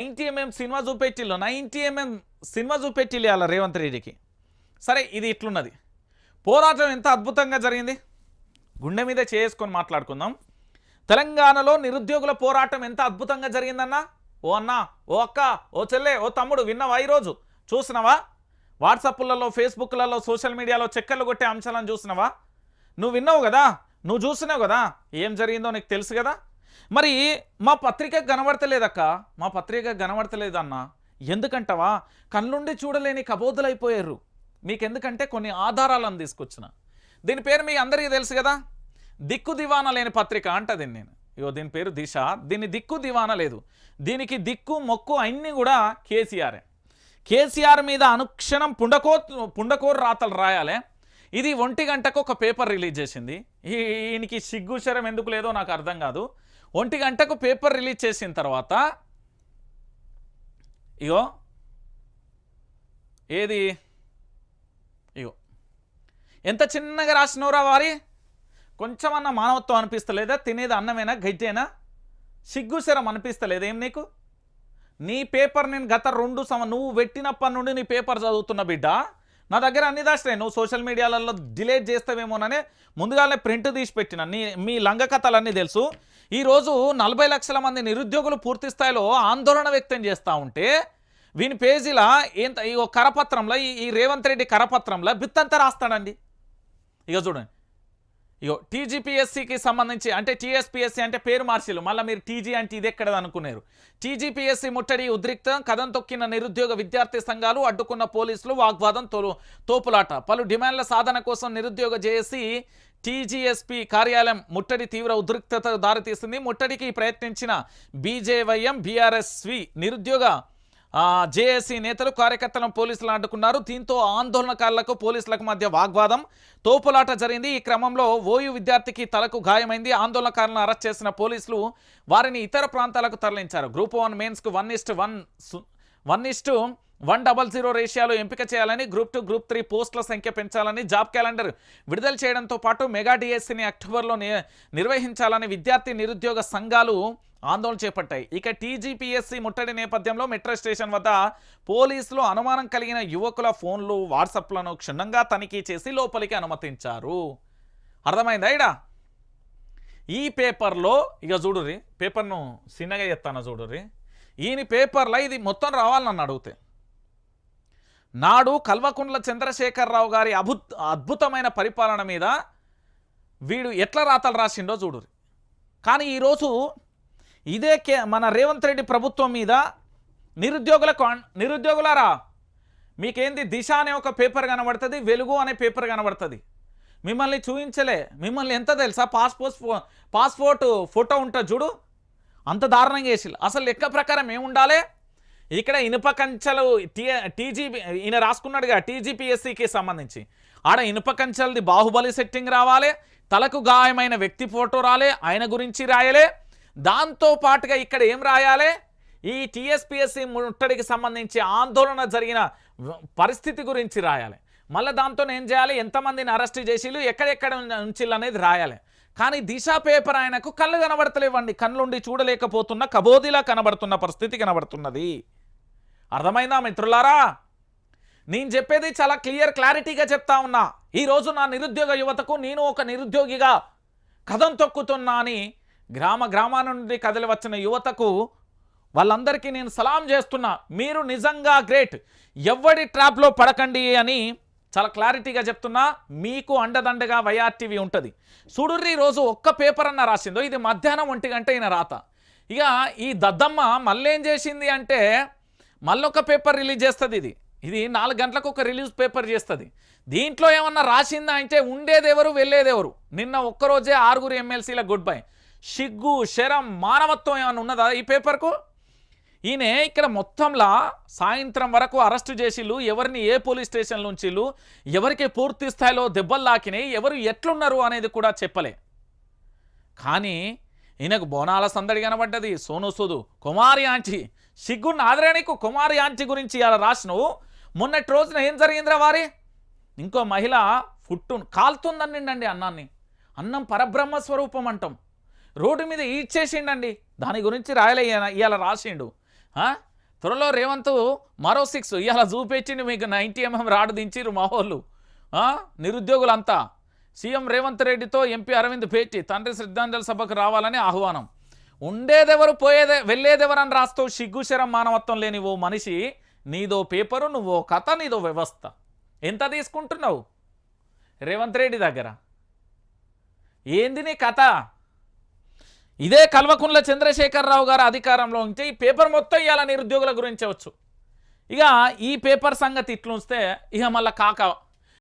Ninety MM cinema చూపెట్టిల్లు. Ninety MM cinema చూపెట్టిల్లు ఇవాళ రేవంత్ రెడ్డికి. సరే ఇది ఇట్లున్నది. పోరాటం ఎంత అద్భుతంగా జరిగింది? గుండె మీద చేసుకొని మాట్లాడుకుందాం. తెలంగాణలో నిరుద్యోగుల పోరాటం ఎంత అద్భుతంగా జరిగిందన్నా? ఓ అన్నా ఓ అక్క ఓ చెల్లె ఓ తమ్ముడు విన్నావా ఈరోజు? చూసినావా? వాట్సాప్లలో ఫేస్బుక్లలో సోషల్ మీడియాలో చెక్కర్లు కొట్టే అంశాలను చూసినావా? నువ్వు విన్నావు కదా? నువ్వు చూసినావు కదా? ఏం జరిగిందో నీకు తెలుసు కదా? మరి మా పత్రిక కనబడతలేదక్క మా పత్రిక కనబడతలేదన్న ఎందుకంటవా? కళ్ళుండి చూడలేని కబోధులైపోయారు మీకెందుకంటే కొన్ని ఆధారాలను తీసుకొచ్చిన. దీని పేరు మీ అందరికీ తెలుసు కదా? దిక్కు దివానా లేని పత్రిక అంటది నేను. ఇగో దీని పేరు దిశ. దీని దిక్కు దివానా లేదు. దీనికి దిక్కు మొక్కు అన్నీ కూడా కేసీఆరే కేసీఆర్ మీద అనుక్షణం పుండకో పుండకోరు రాతలు రాయాలి. ఇది ఒంటి గంటకు ఒక పేపర్ రిలీజ్ చేసింది. ఈయనకి సిగ్గు శరం ఎందుకు లేదో నాకు అర్థం కాదు. ఒంటి గంటకు పేపర్ రిలీజ్ చేసిన తర్వాత ఇగో ఏది? ఇగో. ఎంత చిన్నగా రాసినవరా వారి? కొంచెమన్నా మానవత్వం అనిపిస్తలేదా? తినేది అన్నమేనా? గడ్డేనా? సిగ్గుశరం అనిపిస్తలేదు? ఏం నీకు? నీ పేపర్ నేను గత రెండు సంవ నువ్వు పెట్టినప్పటి నుండి నీ పేపర్ చదువుతున్న బిడ్డ? నా దగ్గర అన్ని దాచినాయి. నువ్వు సోషల్ మీడియాలలో డిలేట్ చేస్తావేమోననే ముందుగానే ప్రింట్ తీసి పెట్టిన. నీ మీ లంగ కథలన్నీ తెలుసు. ఈరోజు నలభై లక్షల మంది నిరుద్యోగులు పూర్తి స్థాయిలో ఆందోళన వ్యక్తం చేస్తూ ఉంటే వీని పేజీల ఏంత ఈ కరపత్రంలో ఈ ఈ రేవంత్ రెడ్డి కరపత్రంలో బిత్తంతా రాస్తాడండి. ఇక చూడండి. ఇగో టీజీపీఎస్సికి సంబంధించి అంటే టీఎస్పీఎస్సీ అంటే పేరు మార్చిలు మళ్ళీ మీరు టీజీ అంటే ఇది ఎక్కడ అనుకున్నారు టీజీపీఎస్సీ ముట్టడి ఉద్రిక్తం కథం తొక్కిన నిరుద్యోగ విద్యార్థి సంఘాలు అడ్డుకున్న పోలీసులు వాగ్వాదం తోలు తోపులాట. పలు డిమాండ్ల సాధన కోసం నిరుద్యోగ జేఏసీ టీజీఎస్పీ కార్యాలయం ముట్టడి తీవ్ర ఉద్రిక్తత దారితీస్తుంది ముట్టడికి ప్రయత్నించిన బీజేవైఎం బీఆర్ఎస్వి నిరుద్యోగ జేఏసీ నేతలు కార్యకర్తలను పోలీసులు అడ్డుకున్నారు. దీంతో ఆందోళనకారులకు పోలీసులకు మధ్య వాగ్వాదం. తోపులాట జరిగింది. ఈ క్రమంలో ఓయు విద్యార్థికి తలకు గాయమైంది. ఆందోళనకారులను అరెస్ట్ చేసిన పోలీసులు వారిని ఇతర ప్రాంతాలకు తరలించారు. Group one మెయిన్స్కు one is to one one is to one double zero రేషియాలో ఎంపిక చేయాలని గ్రూప్ టూ గ్రూప్ త్రీ పోస్టుల సంఖ్య పెంచాలని జాబ్ క్యాలెండర్ విడుదల చేయడంతో పాటు మెగా డిఎస్సిని అక్టోబర్లో నిర్వహించాలని విద్యార్థి నిరుద్యోగ సంఘాలు ఆందోళన చేపట్టాయి. ఇక టీజీపీఎస్సీ ముట్టడి నేపథ్యంలో మెట్రో స్టేషన్ వద్ద పోలీసులు అనుమానం కలిగిన యువకుల ఫోన్లు వాట్సాప్లను క్షుణ్ణంగా తనిఖీ చేసి లోపలికి అనుమతించారు. అర్థమైందా ఇడా ఈ పేపర్లో ఇక చూడుర్రి పేపర్ను చిన్నగా ఎత్తాను చూడుర్రి? ఈయన పేపర్లో ఇది మొత్తం రావాలని నన్ను అడిగితే. నాడు కల్వకుండ్ల చంద్రశేఖరరావు గారి అభుత్ అద్భుతమైన పరిపాలన మీద వీడు ఎట్లా రాతలు రాసిండో చూడురి కానీ ఈరోజు ఇదే కే మన రేవంత్ రెడ్డి ప్రభుత్వం మీద నిరుద్యోగులకు నిరుద్యోగులారా మీకేంది దిశ అనే ఒక పేపర్ కనబడుతుంది వెలుగు అనే పేపర్ కనబడుతుంది. మిమ్మల్ని చూపించలే మిమ్మల్ని ఎంత తెలుసా పాస్పోర్ట్ పాస్పోర్ట్ ఫోటో ఉంటుంది చూడు అంత దారుణంగా వేసి అసలు లెక్క ప్రకారం ఏముండాలి? ఇక్కడ ఇనుప కంచెలు టీ టీజీపీ ఈయన రాసుకున్నాడుగా టీజీపీఎస్సికి సంబంధించి. ఆడ ఇనుప కంచెలది బాహుబలి సెట్టింగ్ రావాలి తలకు గాయమైన వ్యక్తి ఫోటో రాలే ఆయన గురించి రాయలే. దాంతో పాటుగా ఇక్కడ ఏం రాయాలి? ఈ టీఎస్పిఎస్సి ముట్టడికి సంబంధించి ఆందోళన జరిగిన పరిస్థితి గురించి రాయాలి. మళ్ళీ దాంతో ఏం చేయాలి? ఎంతమందిని అరెస్ట్ చేసిళ్ళు? ఎక్కడెక్కడ ఉంచిల్లు అనేది రాయాలి. కానీ దిశ పేపర్ ఆయనకు కళ్ళు కనబడతలేవండి. కళ్ళుండి చూడలేకపోతున్న కబోదిలా కనబడుతున్న పరిస్థితి కనబడుతున్నది. అర్థమైందా మిత్రులారా? నేను చెప్పేది చాలా క్లియర్ క్లారిటీగా చెప్తా ఉన్నా. ఈరోజు నా నిరుద్యోగ యువతకు నేను ఒక నిరుద్యోగిగా కథం తొక్కుతున్నా అని గ్రామ గ్రామాల నుండి కదిలి వచ్చిన యువతకు వాళ్ళందరికీ నేను సలాం చేస్తున్నా. మీరు నిజంగా గ్రేట్. ఎవడి ట్రాప్లో పడకండి అని చాలా క్లారిటీగా చెప్తున్నా. మీకు అండదండగా వైఆర్టీవీ ఉంటుంది. సుడుర్రి రోజు ఒక్క పేపర్ అన్న రాసిందో ఇది మధ్యాహ్నం ఒంటి గంట ఈయన రాత. ఇక ఈ దద్దమ్మ మళ్ళేం చేసింది అంటే మళ్ళొక పేపర్ రిలీజ్ చేస్తుంది ఇది. ఇది నాలుగు గంటలకు ఒక రిలీజ్ పేపర్ చేస్తుంది. దీంట్లో ఏమన్నా రాసిందా అంటే ఉండేదెవరు వెళ్ళేదెవరు? నిన్న ఒక్కరోజే ఆరుగురు ఎమ్మెల్సీల గుడ్ బై. సిగ్గు శరం మానవత్వం ఏమైనా ఉన్నదా ఈ పేపర్కు? ఈయన ఇక్కడ మొత్తంలా సాయంత్రం వరకు అరెస్టు చేసిళ్ళు ఎవరిని ఏ పోలీస్ స్టేషన్ నుంచిళ్ళు ఎవరికి పూర్తి స్థాయిలో దెబ్బలు లాకినాయి ఎవరు ఎట్లున్నారు అనేది కూడా చెప్పలే. కానీ ఈయనకు బోనాల సందడి కనబడ్డది. సోను సూదు కుమారి ఆంటీ సిగ్గున్న ఆదరణకు కుమారి ఆంటీ గురించి ఇలా రాసినవు. మొన్నటి రోజున ఏం జరిగిందిరా వారి? ఇంకో మహిళ ఫుట్టు కాలుతుందండి అన్నాన్ని. అన్నం పరబ్రహ్మ స్వరూపం అంటాం. రోడ్డు మీద ఈడ్చేసిండండి. దాని గురించి రాయలే ఇవాళ రాసిండు. త్వరలో రేవంత్ మరో సిక్స్ ఇవాళ చూపించిండు మీకు నైంటీ ఎంఎం రాడు దించిరు మా వాళ్ళు. నిరుద్యోగులంతా. సీఎం రేవంత్ రెడ్డితో ఎంపీ అరవింద్ భేటీ తండ్రి శ్రద్ధాంజలి సభకు రావాలని ఆహ్వానం. ఉండేదెవరు పోయేదే వెళ్ళేదెవరు అని రాస్తూ సిగ్గుశరం మానవత్వం లేని ఓ మనిషి నీదో పేపరు నువ్వో కథ నీదో వ్యవస్థ. ఎంత తీసుకుంటున్నావు? రేవంత్ రెడ్డి దగ్గర. ఏంది నీ కథ? ఇదే కల్వకుంట్ల చంద్రశేఖరరావు గారు అధికారంలో ఉంటే ఈ పేపర్ మొత్తం ఇవాళ నిరుద్యోగుల గురించి వచ్చు. ఇక ఈ పేపర్ సంగతి ఇట్లుంచితే ఇక మళ్ళీ కాక